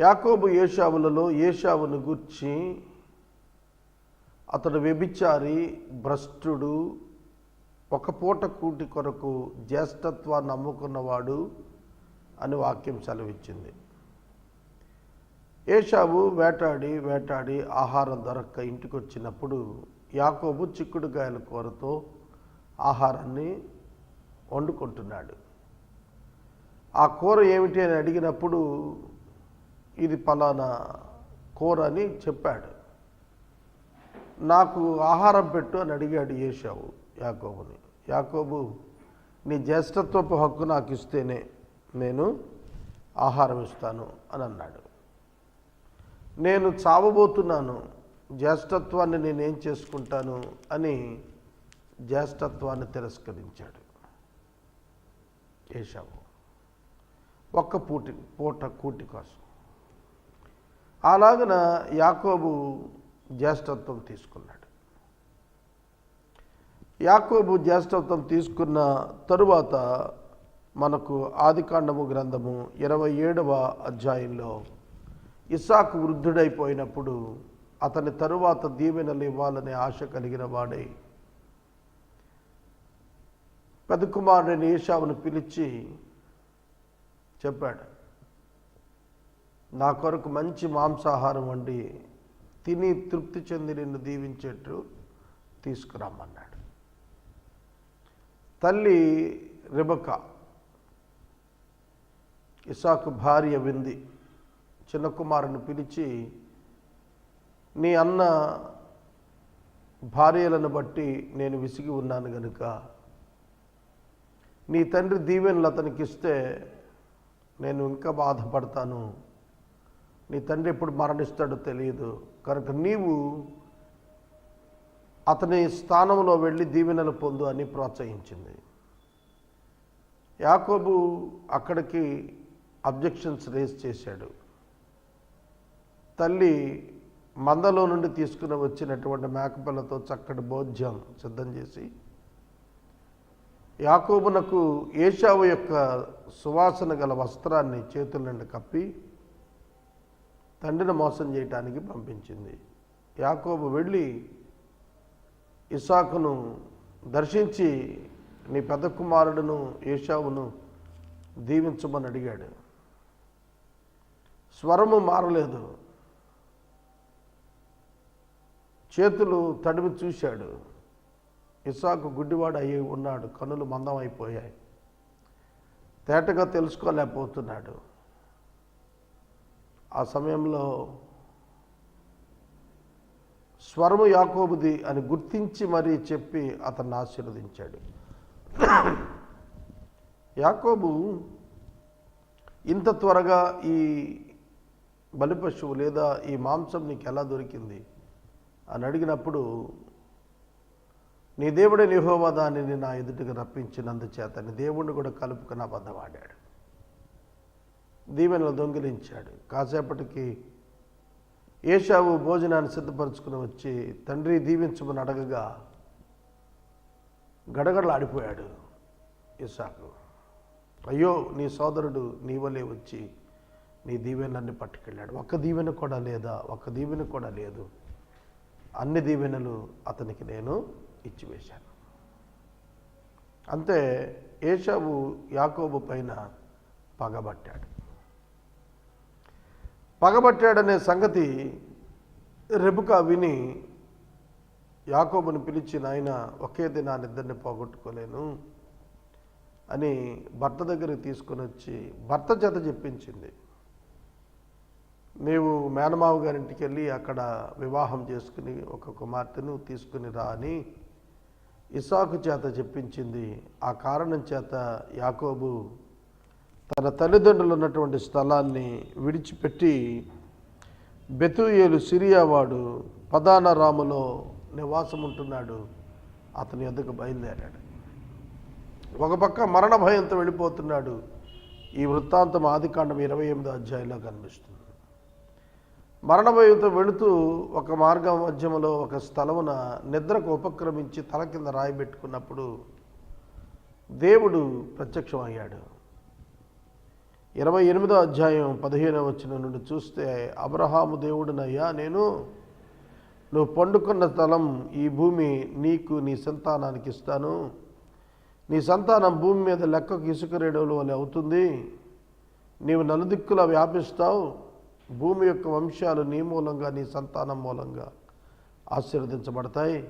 యాకోబు ఏషావులలో ఏషావును గూర్చి అతడు వ్యభిచారి భ్రష్టుడు ఒక పూట కూటి కొరకు జ్యేష్ఠత్వాన్ని నమ్ముకున్నవాడు అని వాక్యం సెలవిచ్చింది. ఏషావు వేటాడి వేటాడి ఆహారం దొరక్క ఇంటికి వచ్చినప్పుడు యాకోబు చిక్కుడుకాయల కూరతో ఆహారాన్ని వండుకుంటున్నాడు. ఆ కూర ఏమిటి అని అడిగినప్పుడు ఇది పలానా కూర అని చెప్పాడు. నాకు ఆహారం పెట్టు అని అడిగాడు ఏషావు యాకోబుని. యాకోబు నీ జ్యేష్ఠత్వపు హక్కు నాకు ఇస్తేనే నేను ఆహారం ఇస్తాను అని అన్నాడు. నేను చావబోతున్నాను జ్యేష్ఠత్వాన్ని నేనేం చేసుకుంటాను అని జ్యేష్ఠత్వాన్ని తిరస్కరించాడు ఏషావు ఒక్క పూటి పూట కూటి కోసం. అలాగన యాకోబు జ్యేష్ఠత్వం తీసుకున్నాడు. యాకోబు జ్యేష్ఠత్వం తీసుకున్న తరువాత మనకు ఆదికాండము గ్రంథము ఇరవై ఏడవ అధ్యాయంలో ఇసాకు వృద్ధుడైపోయినప్పుడు అతని తరువాత దీవెనలు ఇవ్వాలనే ఆశ కలిగిన వాడై పెద్ద కుమారుడైన ఏషావును పిలిచి చెప్పాడు నా కొరకు మంచి మాంసాహారం వండి తిని తృప్తి చెంది నిన్ను దీవించేట్టు తీసుకురమ్మన్నాడు. తల్లి రిబక ఇసాకు భార్య వింది. చిన్న కుమారుని పిలిచి నీ అన్న భార్యలను బట్టి నేను విసిగి ఉన్నాను గనుక నీ తండ్రి దీవెనలు అతనికి ఇస్తే నేను ఇంకా బాధపడతాను. నీ తండ్రి ఎప్పుడు మరణిస్తాడో తెలియదు. కనుక నీవు అతని స్థానంలో వెళ్ళి దీవెనలు పొందు అని ప్రోత్సహించింది. యాకోబు అక్కడికి అబ్జెక్షన్స్ రేస్ చేశాడు. తల్లి మందలో నుండి తీసుకుని వచ్చినటువంటి మేకపిల్లతో చక్కటి భోజ్యం సిద్ధం చేసి యాకోబునకు ఏషావు యొక్క సువాసన గల వస్త్రాన్ని చేతుల నుండి కప్పి తండ్రిని మోసం చేయటానికి పంపించింది. యాకోబు వెళ్ళి ఇసాకును దర్శించి నీ పెద్ద కుమారుడును ఏషావును దీవించమని అడిగాడు. స్వరము మారలేదు. చేతులు తడిమి చూశాడు. ఇసాకు గుడ్డివాడు అయ్యి ఉన్నాడు. కనులు మందం అయిపోయాయి తేటగా తెలుసుకోలేకపోతున్నాడు. ఆ సమయంలో స్వరము యాకోబుది అని గుర్తించి మరీ చెప్పి అతన్ని ఆశీర్వదించాడు. యాకోబు ఇంత త్వరగా ఈ బలిపశువు లేదా ఈ మాంసం నీకు ఎలా దొరికింది అని అడిగినప్పుడు నీ దేవుడే నిహోవా దానిని నా ఎదుటికి రప్పించినందుచేత నీ దేవుడిని కూడా కలుపుకుని అబద్ధమాడాడు. దీవెనలు దొంగిలించాడు. కాసేపటికి ఏషావు భోజనాన్ని సిద్ధపరచుకుని వచ్చి తండ్రి దీవించమని అడగగా గడగడలాడిపోయాడు ఇసాకు అయ్యో నీ సోదరుడు నీ వలే వచ్చి నీ దీవెనలన్నీ పట్టుకెళ్ళాడు. ఒక్క దీవెన కూడా లేదా? ఒక్క దీవెన కూడా లేదు. అన్ని దీవెనలు అతనికి నేను ఇచ్చివేశాను. అంతే ఏషావు యాకోబు పైన పగబట్టాడు. పగబట్టాడనే సంగతి రెబుకా విని యాకోబుని పిలిచి నాయన ఒకే నా నిద్రని పోగొట్టుకోలేను అని భర్త దగ్గరికి తీసుకొని వచ్చి భర్త చేత చెప్పించింది. నీవు మేనమావ గారింటికి వెళ్ళి అక్కడ వివాహం చేసుకుని ఒక కుమార్తెను తీసుకుని రా అని ఇసాకు చేత చెప్పించింది. ఆ కారణం చేత యాకోబు తన తల్లిదండ్రులు ఉన్నటువంటి స్థలాన్ని విడిచిపెట్టి బెతుయేలు సిరియావాడు పదాన రాములో నివాసం ఉంటున్నాడు అతని ఎద్దకు బయలుదేరాడు. ఒక పక్క మరణ భయంతో వెళ్ళిపోతున్నాడు. ఈ వృత్తాంతం ఆదికాండం ఇరవై ఎనిమిదో అధ్యాయంలో కనిపిస్తుంది. మరణ భయంతో వెళుతూ ఒక మార్గం మధ్యములో ఒక స్థలమున నిద్రకు ఉపక్రమించి తల కింద రాయి పెట్టుకున్నప్పుడు దేవుడు ప్రత్యక్షమయ్యాడు. ఇరవై ఎనిమిదో అధ్యాయం పదిహేనవ వచ్చిన నుండి చూస్తే అబ్రహాము దేవుడినయ్యా నేను నువ్వు పండుకున్న స్థలం ఈ భూమి నీకు నీ సంతానానికి ఇస్తాను. నీ సంతానం భూమి మీద లెక్కకు ఇసుక రేడవులు వలె అవుతుంది. నీవు నలుదిక్కులా వ్యాపిస్తావు. భూమి యొక్క వంశాలు నీ మూలంగా నీ సంతానం మూలంగా ఆశీర్వదించబడతాయి.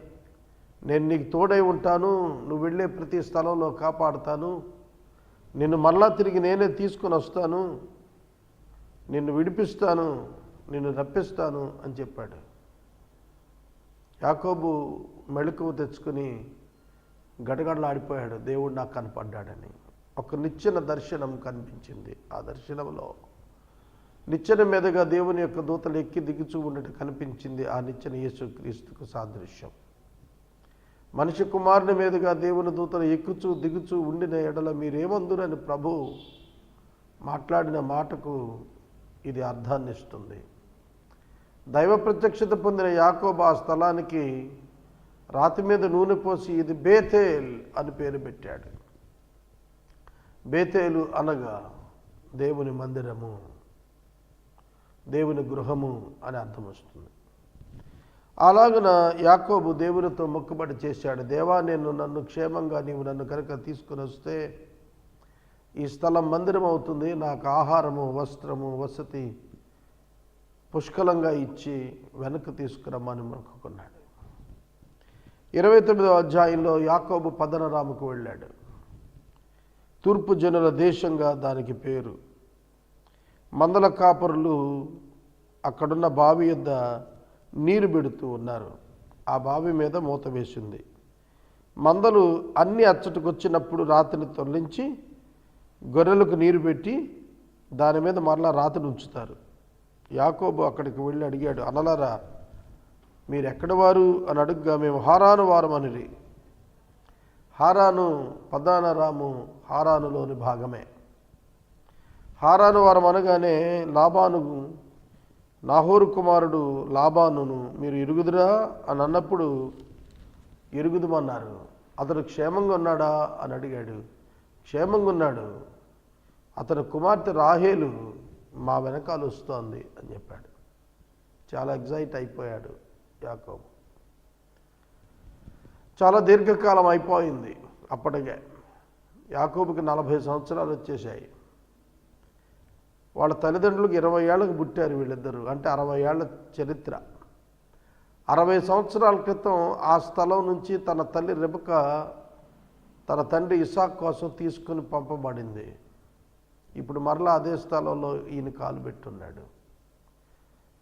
నేను నీకు తోడై ఉంటాను. నువ్వు వెళ్ళే ప్రతి స్థలంలో కాపాడుతాను. నిన్ను మళ్ళా తిరిగి నేనే తీసుకొని వస్తాను. నిన్ను విడిపిస్తాను. నిన్ను రప్పిస్తాను అని చెప్పాడు. యాకోబు మెళుకువ తెచ్చుకుని గడగడలాడిపోయాడు. దేవుడు నాకు కనపడ్డాడని. ఒక నిచ్చెన దర్శనం కనిపించింది. ఆ దర్శనంలో నిచ్చెన మీదుగా దేవుని యొక్క దూతలు ఎక్కి దిగుచూ ఉండటం కనిపించింది. ఆ నిచ్చెన యేసుక్రీస్తుకు సాదృశ్యం. మనిషి కుమారుని మీదుగా దేవుని దూతలు ఎక్కుచూ దిగుచూ ఉండిన ఎడల మీరేమందునని ప్రభు మాట్లాడిన మాటకు ఇది అర్థాన్ని ఇస్తుంది. దైవ ప్రత్యక్షత పొందిన యాకోబు ఆ స్థలానికి రాతి మీద నూనె పోసి ఇది బేతేల్ అని పేరు పెట్టాడు. బేతేలు అనగా దేవుని మందిరము దేవుని గృహము అని అర్థం వస్తుంది. అలాగన యాకోబు దేవునితో మొక్కుబడి చేశాడు దేవా నేను నన్ను క్షేమంగా నీవు నన్ను కనుక తీసుకుని వస్తే ఈ స్థలం మందిరం అవుతుంది నాకు ఆహారము వస్త్రము వసతి పుష్కలంగా ఇచ్చి వెనక్కి తీసుకురమ్మని మొక్కుకున్నాడు. ఇరవై తొమ్మిదవ అధ్యాయంలో యాకోబు పదనరాముకు వెళ్ళాడు. తూర్పు జనుల దేశంగా దానికి పేరు. మందల కాపరులు అక్కడున్న బావి యొద్ద నీరు పెడుతూ ఉన్నారు. ఆ బావి మీద మూత వేసింది. మందలు అన్ని అచ్చటికొచ్చినప్పుడు రాతిని తొలగించి గొర్రెలకు నీరు పెట్టి దాని మీద మరలా రాతిని ఉంచుతారు. యాకోబు అక్కడికి వెళ్ళి అడిగాడు అనలారా మీరు ఎక్కడ వారు? అని అడుగ్గా మేము హారాను వారం అనిరి హారాను పదానరాము హారానులోని భాగమే. హారాను వారం అనగానే లాభాను నాహోరు కుమారుడు లాబానును మీరు ఇరుగుదురా అని అన్నప్పుడు ఎరుగుదమన్నారు అతడు క్షేమంగా ఉన్నాడా అని అడిగాడు. క్షేమంగా ఉన్నాడు. అతని కుమార్తె రాహేలు మా వెనకాల వస్తోంది అని చెప్పాడు. చాలా ఎగ్జైట్ అయిపోయాడు యాకోబు. చాలా దీర్ఘకాలం అయిపోయింది అప్పటికే. యాకోబుకి నలభై సంవత్సరాలు వచ్చేసాయి వాళ్ళ తల్లిదండ్రులకు ఇరవై ఏళ్ళకు పుట్టారు వీళ్ళిద్దరూ అంటే అరవై ఏళ్ళ చరిత్ర. అరవై సంవత్సరాల క్రితం ఆ స్థలం నుంచి తన తల్లి రెబక తన తండ్రి ఇసాక్ కోసం తీసుకుని పంపబడింది. ఇప్పుడు మరలా అదే స్థలంలో ఈయన కాలు పెట్టున్నాడు.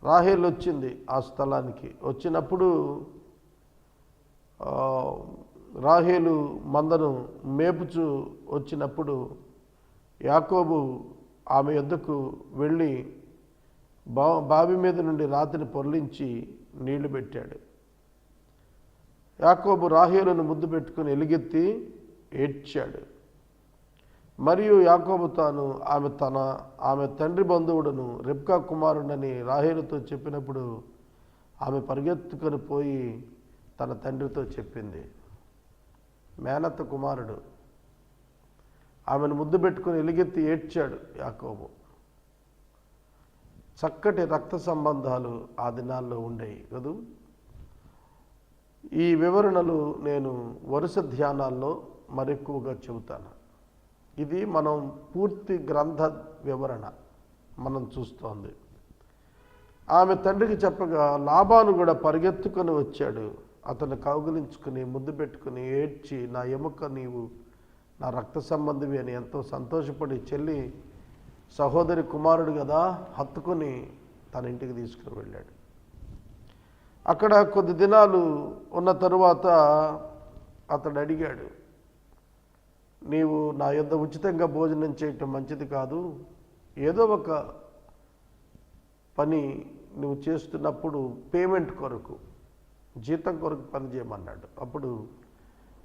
రాహేల్ వచ్చింది ఆ స్థలానికి. వచ్చినప్పుడు రాహేలు మందను మేపుచు వచ్చినప్పుడు యాకోబు ఆమె యొద్దకు వెళ్ళి బా బావి మీద నుండి రాతిని పొర్లించి నీళ్ళు పెట్టాడు. యాకోబు రాహేలును ముద్దు పెట్టుకుని ఎలుగెత్తి ఏడ్చాడు. మరియు యాకోబు తాను ఆమె తన ఆమె తండ్రి బంధువుడును రెబ్కా కుమారుడని రాహేలుతో చెప్పినప్పుడు ఆమె పరిగెత్తుకొని పోయి తన తండ్రితో చెప్పింది మేనత్త కుమారుడు ఆమెను ముద్దు పెట్టుకుని ఎలుగెత్తి ఏడ్చాడు యాకోబు. చక్కటి రక్త సంబంధాలు ఆ దినాల్లో ఉండేవి కదూ? ఈ వివరణలు నేను వరుస ధ్యానాల్లో మరెక్కువగా చెబుతాను. ఇది మనం పూర్తి గ్రంథ వివరణ మనం చూస్తోంది. ఆమె తండ్రికి చెప్పగా లాభాను కూడా పరిగెత్తుకొని వచ్చాడు. అతను కౌగులించుకుని ముద్దు పెట్టుకుని ఏడ్చి నా ఎముక నీవు నా రక్త సంబంధివి అని ఎంతో సంతోషపడి చెల్లి సహోదరి కుమారుడు కదా హత్తుకొని తన ఇంటికి తీసుకుని వెళ్ళాడు. అక్కడ కొద్ది దినాలు ఉన్న తరువాత అతడు అడిగాడు నీవు నా యొద్ద ఉచితంగా భోజనం చేయటం మంచిది కాదు. ఏదో ఒక పని నువ్వు చేస్తున్నప్పుడు పేమెంట్ కొరకు జీతం కొరకు పని చేయమన్నాడు. అప్పుడు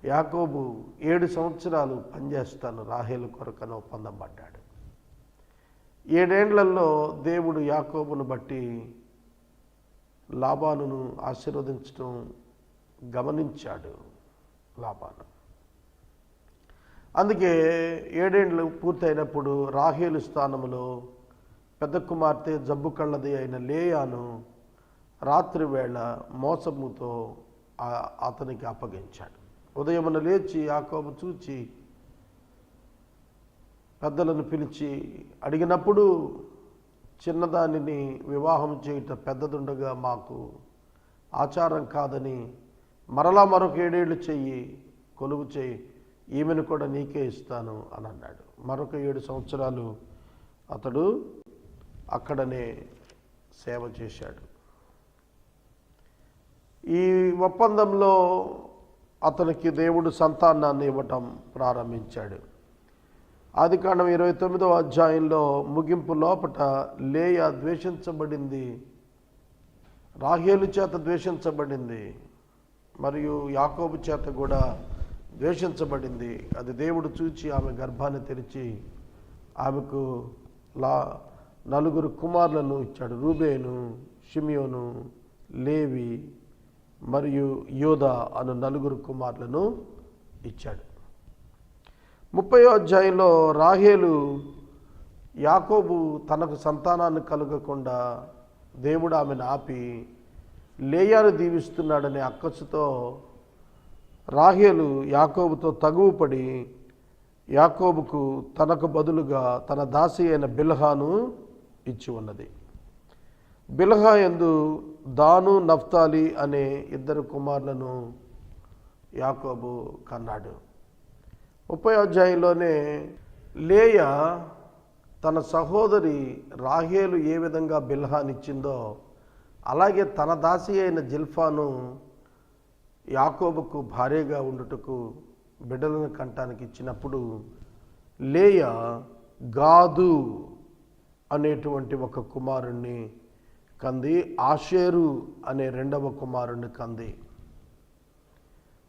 యాకోబు ఏడు సంవత్సరాలు పనిచేస్తాను రాహేలు కొరకను ఒప్పందం పడ్డాడు. ఏడేండ్లలో దేవుడు యాకోబును బట్టి లాభానును ఆశీర్వదించడం గమనించాడు లాభాను అందుకే ఏడేండ్లు పూర్తయినప్పుడు రాహేలు స్థానములో పెద్ద కుమార్తె జబ్బు కళ్ళది అయిన లేయాను రాత్రి వేళ మోసముతో అతనికి అప్పగించాడు. ఉదయమున లేచి యాకోబు చూచి పెద్దలను పిలిచి అడిగినప్పుడు చిన్నదానిని వివాహం చేయుట పెద్దదుండగా మాకు ఆచారం కాదని మరలా మరొక ఏడేళ్ళు చెయ్యి కొలువు చేయి ఈమెను కూడా నీకే ఇస్తాను అని అన్నాడు. మరొక ఏడు సంవత్సరాలు అతడు అక్కడనే సేవ చేశాడు. ఈ ఒప్పందంలో అతనికి దేవుడు సంతానాన్ని ఇవ్వటం ప్రారంభించాడు. ఆది కాండం ఇరవై తొమ్మిదవ అధ్యాయంలో ముగింపు లోపట లేయ ద్వేషించబడింది. రాహేలు చేత ద్వేషించబడింది. మరియు యాకోబు చేత కూడా ద్వేషించబడింది. అది దేవుడు చూచి ఆమె గర్భాన్ని తెరిచి ఆమెకు లా నలుగురు కుమారులను ఇచ్చాడు. రూబేను షిమియోను లేవి మరియు యోధ అను నలుగురు కుమారులను ఇచ్చాడు. ముప్పై అధ్యాయంలో రాహేలు యాకోబు తనకు సంతానాన్ని కలగకుండా దేవుడు ఆమెను ఆపి లేయాను దీవిస్తున్నాడనే అక్కసుతో రాహేలు యాకోబుతో తగువుపడి యాకోబుకు తనకు బదులుగా తన దాసి అయిన బిల్హాను ఇచ్చి ఉన్నది. బిల్హా ఎందు దాను నఫ్తాలి అనే ఇద్దరు కుమారులను యాకోబు కన్నాడు. ముప్పై అధ్యాయంలోనే లేయ తన సహోదరి రాహేలు ఏ విధంగా బిల్హానిచ్చిందో అలాగే తన దాసి అయిన జిల్ఫాను యాకోబుకు భార్యగా ఉండుటకు బిడ్డలను కంటానికి ఇచ్చినప్పుడు లేయ గాదు అనేటువంటి ఒక కుమారుణ్ణి కంది ఆషేరు అనే రెండవ కుమారుని కంది.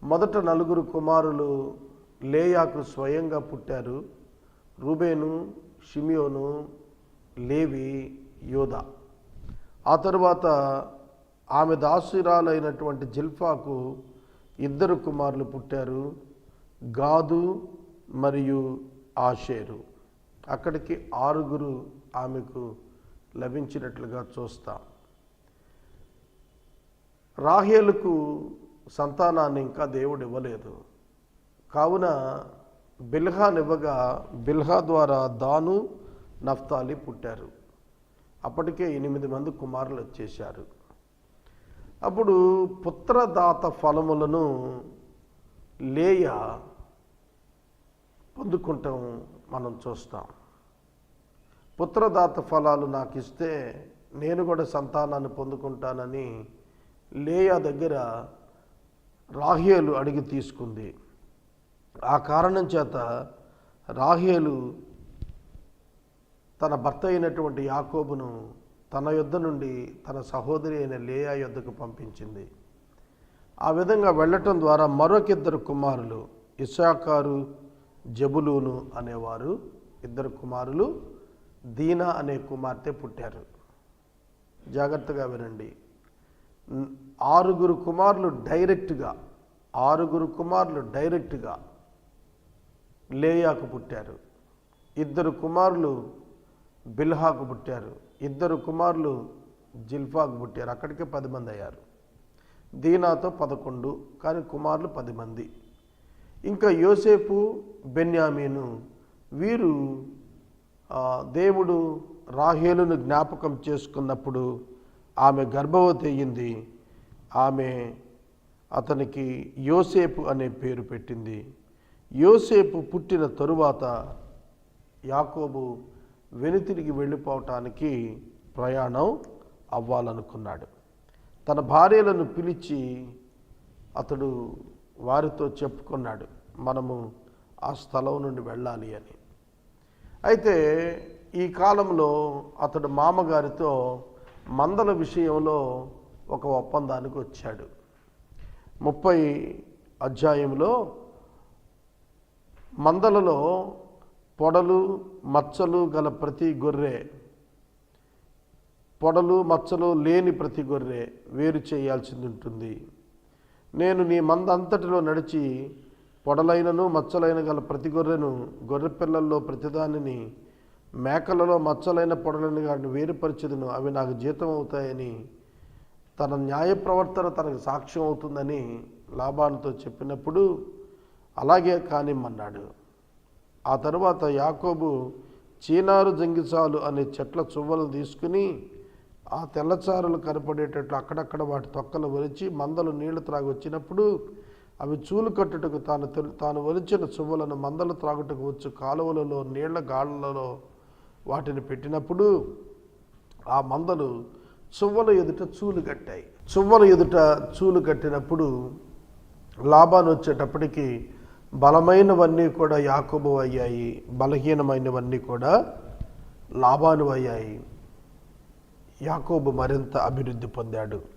మొదట నలుగురు కుమారులు లేయాకు స్వయంగా పుట్టారు. రూబేను షిమియోను లేవి యోధ ఆ తరువాత ఆమె దాసురాలైనటువంటి జిల్ఫాకు ఇద్దరు కుమారులు పుట్టారు గాదు మరియు ఆషేరు. అక్కడికి ఆరుగురు ఆమెకు లభించినట్లుగా చూస్తాం. రాహేలుకు సంతానాన్ని ఇంకా దేవుడు ఇవ్వలేదు కావున బిల్హానివ్వగా బిల్హా ద్వారా దాను నఫ్తాలి పుట్టారు. అప్పటికే ఎనిమిది మంది కుమారులు వచ్చేశారు. అప్పుడు పుత్రదాత ఫలములను లేయ పొందుకుంటాం మనం చూస్తాం. పుత్రదాత ఫలాలు నాకు ఇస్తే నేను కూడా సంతానాన్ని పొందుకుంటానని లేయా దగ్గర రాహేలు అడిగి తీసుకుంది. ఆ కారణం చేత రాహేలు తన భర్త అయినటువంటి యాకోబును తన యుద్ధ నుండి తన సహోదరి అయిన లేయా యొద్దకు పంపించింది. ఆ విధంగా వెళ్ళటం ద్వారా మరొకిద్దరు కుమారులు ఇసాకారు జబులూను అనేవారు ఇద్దరు కుమారులు దీనా అనే కుమార్తె పుట్టారు. జాగ్రత్తగా వినండి. ఆరుగురు కుమారులు డైరెక్ట్గా ఆరుగురు కుమారులు డైరెక్ట్గా లేయాకు పుట్టారు. ఇద్దరు కుమారులు బిల్హాకు పుట్టారు. ఇద్దరు కుమారులు జిల్ఫాకు పుట్టారు. అక్కడికే పది మంది అయ్యారు. దీనాతో పదకొండు కానీ కుమారులు పది మంది. ఇంకా యోసేపు బెన్యామీను వీరు దేవుడు రాహేలును జ్ఞాపకం చేసుకున్నప్పుడు ఆమె గర్భవతి అయ్యింది. ఆమె అతనికి యోసేపు అనే పేరు పెట్టింది. యోసేపు పుట్టిన తరువాత యాకోబు వెనుతిరిగి వెళ్ళిపోవటానికి ప్రయాణం అవ్వాలనుకున్నాడు. తన భార్యలను పిలిచి అతడు వారితో చెప్పుకున్నాడు మనము ఆ స్థలం నుండి వెళ్ళాలి అని. అయితే ఈ కాలంలో అతడు మామగారితో మందల విషయంలో ఒక ఒప్పందానికి వచ్చాడు. ముప్పై అధ్యాయంలో మందలలో పొడలు మచ్చలు గల ప్రతి గొర్రె పొడలు మచ్చలు లేని ప్రతి గొర్రె వేరు చేయాల్సింది ఉంటుంది. నేను నీ మంద అంతటిలో నడిచి పొడలైనను మచ్చలైన గల ప్రతి గొర్రెను గొర్రె పిల్లల్లో ప్రతిదానిని మేకలలో మచ్చలైన పొడలని వాటిని వేరుపరిచేదను అవి నాకు జీతం అవుతాయని తన న్యాయ ప్రవర్తన తనకు సాక్ష్యం అవుతుందని లాభాలతో చెప్పినప్పుడు అలాగే కానిమ్మన్నాడు. ఆ తరువాత యాకోబు చీనారు జంగిచాలు అనే చెట్ల చువ్వలు తీసుకుని ఆ తెల్లచారులు కనపడేటట్లు అక్కడక్కడ వాటి తొక్కలు ఒలిచి మందలు నీళ్ళు త్రాగి వచ్చినప్పుడు అవి చూలు కట్టుటకు తాను తాను వలిచిన చువ్వలను మందలు త్రాగుటకు వచ్చు. కాలువలలో నీళ్ళ గాళ్ళలో వాటిని పెట్టినప్పుడు ఆ మందలు చువ్వల ఎదుట చూలు కట్టాయి. చువ్వల ఎదుట చూలు కట్టినప్పుడు లాభాన్ని వచ్చేటప్పటికి బలమైనవన్నీ కూడా యాకోబు అయ్యాయి. బలహీనమైనవన్నీ కూడా లాభాలు అయ్యాయి. యాకోబు మరింత అభివృద్ధి పొందాడు.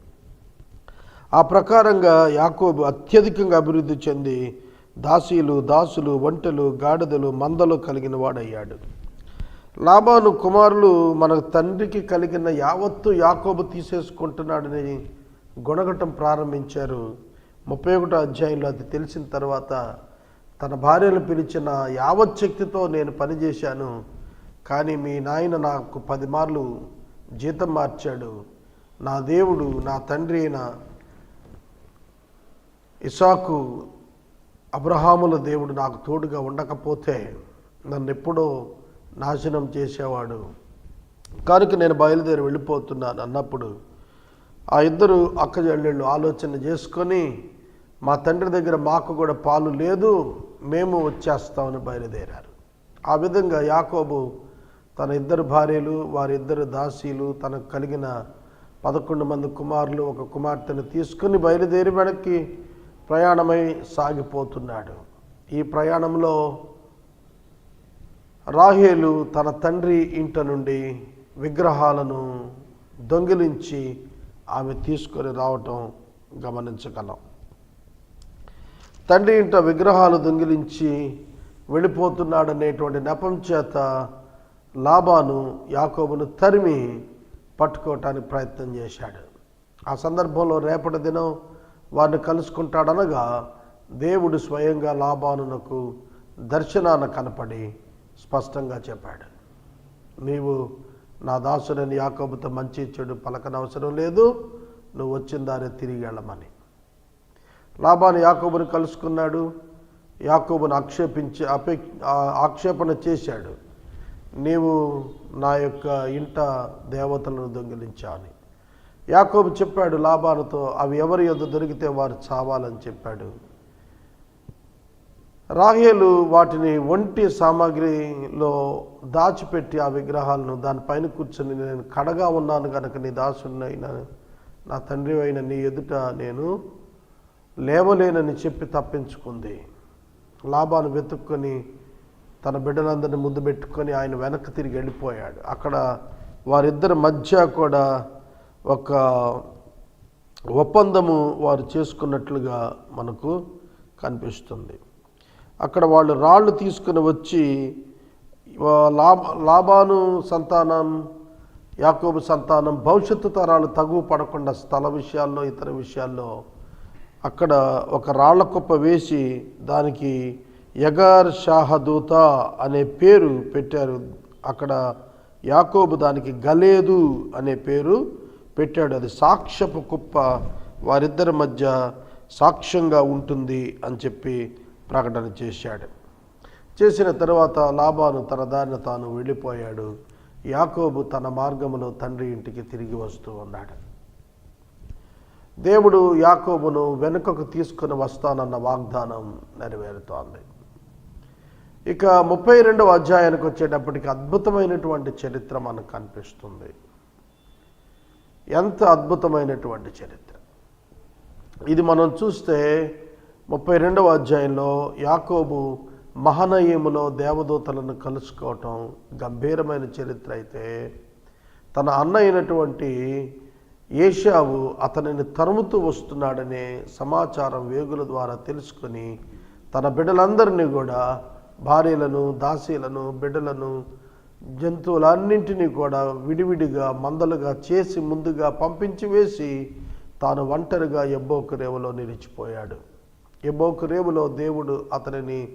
ఆ ప్రకారంగా యాకోబు అత్యధికంగా అభివృద్ధి చెంది దాసీలు దాసులు వంటలు గాడిదలు మందలు కలిగిన వాడయ్యాడు. లాభాను కుమారులు మన తండ్రికి కలిగిన యావత్తు యాకోబు తీసేసుకుంటున్నాడని గుణగటం ప్రారంభించారు. ముప్పై ఒకటో అధ్యాయంలో అది తెలిసిన తర్వాత తన భార్యను పిలిచిన యావత్ శక్తితో నేను పనిచేశాను కానీ మీ నాయన నాకు పది మార్లు జీతం మార్చాడు. నా దేవుడు నా తండ్రి అయిన ఇసాకు అబ్రహాముల దేవుడు నాకు తోడుగా ఉండకపోతే నన్ను ఎప్పుడో నాశనం చేసేవాడు. కనుక నేను బయలుదేరి వెళ్ళిపోతున్నాను అన్నప్పుడు ఆ ఇద్దరు అక్కజల్లెళ్ళు ఆలోచన చేసుకొని మా తండ్రి దగ్గర మాకు కూడా పాలు లేదు మేము వచ్చేస్తామని బయలుదేరారు. ఆ విధంగా యాకోబు తన ఇద్దరు భార్యలు వారిద్దరు దాసీలు తనకు కలిగిన పదకొండు మంది కుమారులు ఒక కుమార్తెను తీసుకుని బయలుదేరి వెనక్కి ప్రయాణమై సాగిపోతున్నాడు. ఈ ప్రయాణంలో రాహేలు తన తండ్రి ఇంట నుండి విగ్రహాలను దొంగిలించి ఆమె తీసుకొని రావటం గమనించగలం. తండ్రి ఇంట విగ్రహాలు దొంగిలించి వెళ్ళిపోతున్నాడనేటువంటి నెపం చేత లాభాను యాకోబును తరిమి పట్టుకోవటానికి ప్రయత్నం చేశాడు. ఆ సందర్భంలో రేపటి దినం వారిని కలుసుకుంటాడనగా దేవుడు స్వయంగా లాభానునకు దర్శనాన కనపడి స్పష్టంగా చెప్పాడు. నీవు నా దాసునని యాకోబుతో మంచి చెడు పలకనవసరం లేదు. నువ్వు వచ్చిన దారి తిరిగి వెళ్ళమని. లాభాను యాకోబుని కలుసుకున్నాడు. యాకోబును ఆక్షేపించి అపే ఆక్షేపణ చేశాడు. నీవు నా యొక్క ఇంట దేవతలను దొంగిలించాను యాకోబు చెప్పాడు లాభాలతో అవి ఎవరి యొద్ దొరికితే వారు చావాలని చెప్పాడు. రాహేలు వాటిని ఒంటి సామాగ్రిలో దాచిపెట్టి ఆ విగ్రహాలను దానిపైన కూర్చొని నేను కడగా ఉన్నాను కనుక నీ దాసుడినైనా నా తండ్రి అయిన నీ ఎదుట నేను లేవలేనని చెప్పి తప్పించుకుంది. లాభాన్ని వెతుక్కొని తన బిడ్డలందరినీ ముందు పెట్టుకొని ఆయన వెనక్కి తిరిగి వెళ్ళిపోయాడు. అక్కడ వారిద్దరి మధ్య కూడా ఒక ఒప్పందము వారు చేసుకున్నట్లుగా మనకు కనిపిస్తుంది. అక్కడ వాళ్ళు రాళ్ళు తీసుకుని వచ్చి లాభ లాభాను సంతానం యాకోబు సంతానం భవిష్యత్తు తరాలు తగువ పడకుండా స్థల విషయాల్లో ఇతర విషయాల్లో అక్కడ ఒక రాళ్ళ కుప్ప వేసి దానికి యగార్ షాహదూత అనే పేరు పెట్టారు. అక్కడ యాకోబు దానికి గలేదు అనే పేరు పెట్టాడు. అది సాక్ష్యపు కుప్ప. వారిద్దరి మధ్య సాక్ష్యంగా ఉంటుంది అని చెప్పి ప్రకటన చేశాడు. చేసిన తర్వాత లాభాను తన దారిన తాను వెళ్ళిపోయాడు. యాకోబు తన మార్గములో తండ్రి ఇంటికి తిరిగి వస్తూ ఉన్నాడు. దేవుడు యాకోబును వెనుకకు తీసుకుని వస్తానన్న వాగ్దానం నెరవేరుతోంది. ఇక ముప్పై రెండవ అధ్యాయానికి వచ్చేటప్పటికి అద్భుతమైనటువంటి చరిత్ర మనకు కనిపిస్తుంది. ఎంత అద్భుతమైనటువంటి చరిత్ర. ఇది మనం చూస్తే ముప్పై రెండవ అధ్యాయంలో యాకోబు మహనయములో దేవదూతలను కలుసుకోవటం గంభీరమైన చరిత్ర అయితే తన అన్న అయినటువంటి ఏషావు అతనిని తరుముతూ వస్తున్నాడనే సమాచారం వేగుల ద్వారా తెలుసుకొని తన బిడ్డలందరినీ కూడా భార్యలను దాసీలను బిడ్డలను జంతువులన్నింటినీ కూడా విడివిడిగా మందలుగా చేసి ముందుగా పంపించి వేసి తాను ఒంటరిగా ఎబ్బోకు రేవులో నిలిచిపోయాడు. ఎబ్బోకు రేవులో దేవుడు అతనిని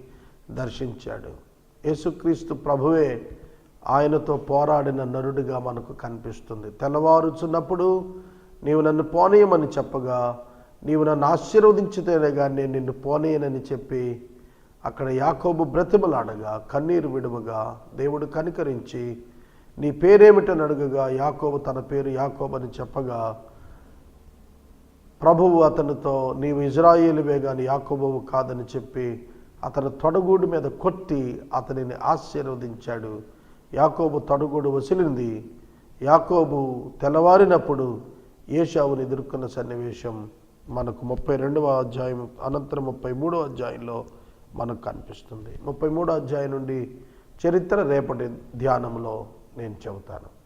దర్శించాడు. యేసుక్రీస్తు ప్రభువే ఆయనతో పోరాడిన నరుడిగా మనకు కనిపిస్తుంది. తెల్లవారుచున్నప్పుడు నీవు నన్ను పోనీయమని చెప్పగా నీవు నన్ను ఆశీర్వదించితేనే కానీ నేను నిన్ను పోనీయనని చెప్పి అక్కడ యాకోబు బ్రతిమలాడగా కన్నీరు విడువగా దేవుడు కనికరించి నీ పేరేమిటని అడుగగా? యాకోబు తన పేరు యాకోబు అని చెప్పగా ప్రభువు అతనితో నీవు ఇజ్రాయేలువే కానీ యాకోబవు కాదని చెప్పి అతని తొడగూడు మీద కొట్టి అతనిని ఆశీర్వదించాడు. యాకోబు తొడగూడు వసిలింది. యాకోబు తెల్లవారినప్పుడు ఏషావుని ఎదుర్కొన్న సన్నివేశం మనకు ముప్పై రెండవ అధ్యాయం అనంతరం ముప్పై మూడవ అధ్యాయంలో మనకు కనిపిస్తుంది. ముప్పై మూడో అధ్యాయం నుండి చరిత్ర రేపటి ధ్యానంలో నేను చెబుతాను.